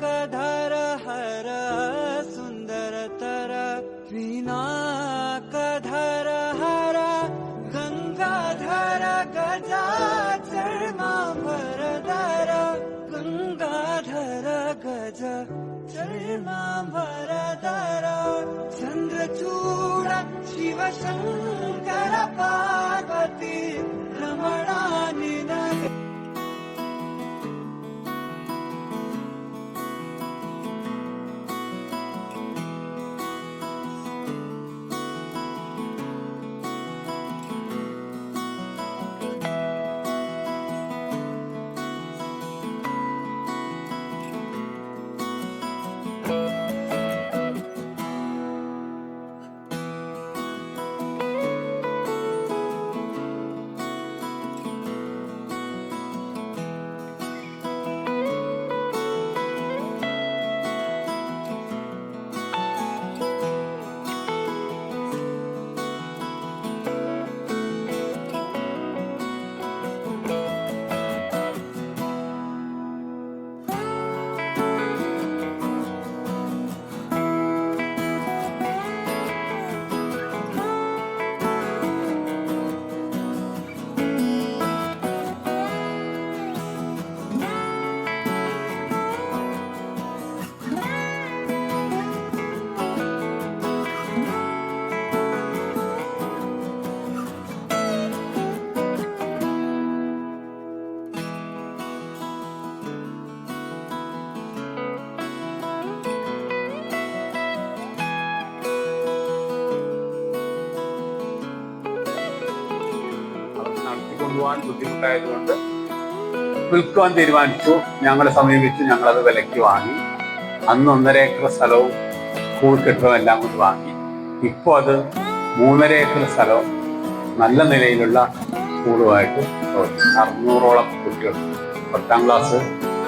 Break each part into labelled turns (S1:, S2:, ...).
S1: कधर हर सुन्दरतर तर। विना कर हरा गङ्गा धर गजा चरमा भर धरा गङ्गा धर चन्द्रचूड शिव शङ्कर पार्वती
S2: നടത്തിക്കൊണ്ടുപോകാൻ ബുദ്ധിമുട്ടായതുകൊണ്ട് വിൽക്കുവാൻ തീരുമാനിച്ചു. ഞങ്ങളെ സമീപിച്ച് ഞങ്ങളത് വിലയ്ക്ക് വാങ്ങി. അന്ന് ഒന്നര ഏക്കർ സ്ഥലവും സ്കൂൾ കെട്ടിടവും എല്ലാം കൊണ്ട് വാങ്ങി. ഇപ്പോൾ അത് മൂന്നര ഏക്കർ സ്ഥലവും നല്ല നിലയിലുള്ള സ്കൂളുമായിട്ട്. അറുന്നൂറോളം കുട്ടികൾ. പത്താം ക്ലാസ്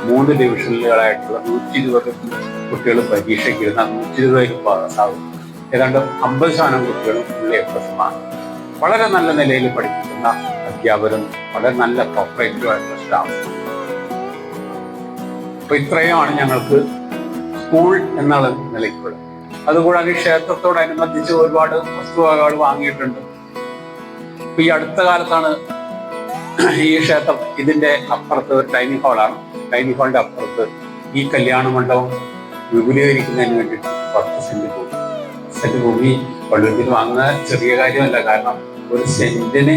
S2: മൂന്ന് ഡിവിഷനുകളായിട്ടുള്ള നൂറ്റി ഇരുപത് കുട്ടികൾ പരീക്ഷയ്ക്ക് ഇരുന്ന നൂറ്റി ഇരുപതിൽ പാസ്സാവും ഏതാണ്ട് അമ്പത് ശതമാനം കുട്ടികളും ഉള്ള എ പ്ലസ് വളരെ നല്ല നിലയിൽ പഠിപ്പിക്കുന്ന അധ്യാപകരും വളരെ നല്ല കോപ്പറേറ്റീവായിട്ടുള്ള സ്റ്റാഫ് അപ്പൊ ഇത്രയുമാണ് ഞങ്ങൾക്ക് സ്കൂൾ എന്നുള്ള നിലയ്ക്കുള്ളത്. അതുകൂടാതെ ക്ഷേത്രത്തോടനുബന്ധിച്ച് ഒരുപാട് വസ്തുവകകൾ വാങ്ങിയിട്ടുണ്ട്. ഇപ്പൊ ഈ അടുത്ത കാലത്താണ് ഈ ക്ഷേത്രം ഇതിന്റെ അപ്പുറത്ത് ഒരു ഡൈനിങ് ഹാളാണ് ഡൈനിങ് ഹാളിന്റെ അപ്പുറത്ത് ഈ കല്യാണ മണ്ഡപം വിപുലീകരിക്കുന്നതിന് വേണ്ടിയിട്ട് പത്ത് സെന്റ് ഭൂമി സെന്റ് ഭൂമി പള്ളിയിൽ വാങ്ങുന്ന ചെറിയ കാര്യമല്ല. കാരണം ഒരു സെന്റിന്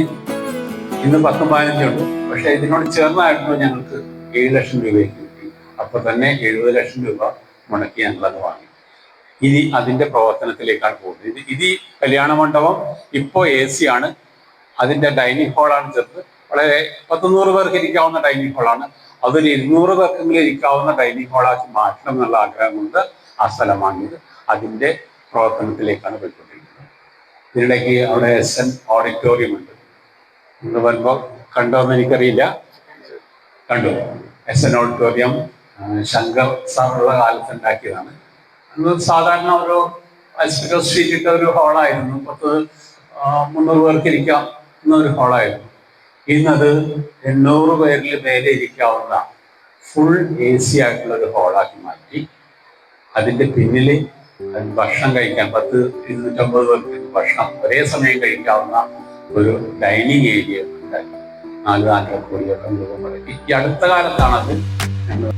S2: ഇന്ന് പത്തും പതിനഞ്ചുണ്ട് പക്ഷെ ഇതിനോട് ചേർന്നായിരുന്നു ഞങ്ങൾക്ക് ഏഴ് ലക്ഷം രൂപയ്ക്ക് കിട്ടി. അപ്പൊ തന്നെ എഴുപത് ലക്ഷം രൂപ മുടക്കി ഞങ്ങളത് വാങ്ങി. ഇനി അതിന്റെ പ്രവർത്തനത്തിലേക്കാണ് പോകുന്നത്. ഇത് ഇത് കല്യാണ മണ്ഡപം ഇപ്പോ എ സി ആണ്. അതിന്റെ ഡൈനിങ് ഹാളാണ് ചെറുത്. വളരെ പത്തുനൂറ് പേർക്ക് ഇരിക്കാവുന്ന ഡൈനിങ് ഹാളാണ്. അതൊരു ഇരുന്നൂറ് പേർക്കെങ്കിലും ഇരിക്കാവുന്ന ഡൈനിങ് ഹാളാക്കി മാറ്റണം എന്നുള്ള ആഗ്രഹം കൊണ്ട് ആ സ്ഥലം വാങ്ങിയത് അതിന്റെ പ്രവർത്തനത്തിലേക്കാണ് പോയിക്കൊണ്ടിരിക്കുന്നത്. ഇതിനിടയ്ക്ക് അവിടെ എസ് എൻ ഓഡിറ്റോറിയം ഉണ്ട്. നിങ്ങൾ കണ്ടോ കണ്ടോന്ന് എനിക്കറിയില്ല. കണ്ടു. എസ് എൻ ഓഡിറ്റോറിയം ശങ്കർ സാറുള്ള കാലത്ത് ഉണ്ടാക്കിയതാണ്. അന്ന് സാധാരണ ഒരു സ്ട്രീറ്റ് ഇട്ട ഒരു ഹാളായിരുന്നു. പത്ത് മുന്നൂറ് പേർക്ക് ഇരിക്കാം എന്നൊരു ഹാളായിരുന്നു. ഇന്നത് എണ്ണൂറ് പേരിൽ മേലെ ഇരിക്കാവുന്ന ഫുൾ എ സി ആയിട്ടുള്ള ഒരു ഹാളാക്കി മാറ്റി. അതിന്റെ പിന്നിൽ ഭക്ഷണം കഴിക്കാൻ പത്ത് ഇരുന്നൂറ്റമ്പത് പേർക്ക് ഭക്ഷണം ഒരേ സമയം കഴിക്കാവുന്ന ഒരു ഡൈനിങ് ഏരിയ ഉണ്ടാക്കി. നാല് നാലര കോടിയോളം രൂപ മുടക്കി. ഈ അടുത്ത കാലത്താണത് ഞങ്ങൾ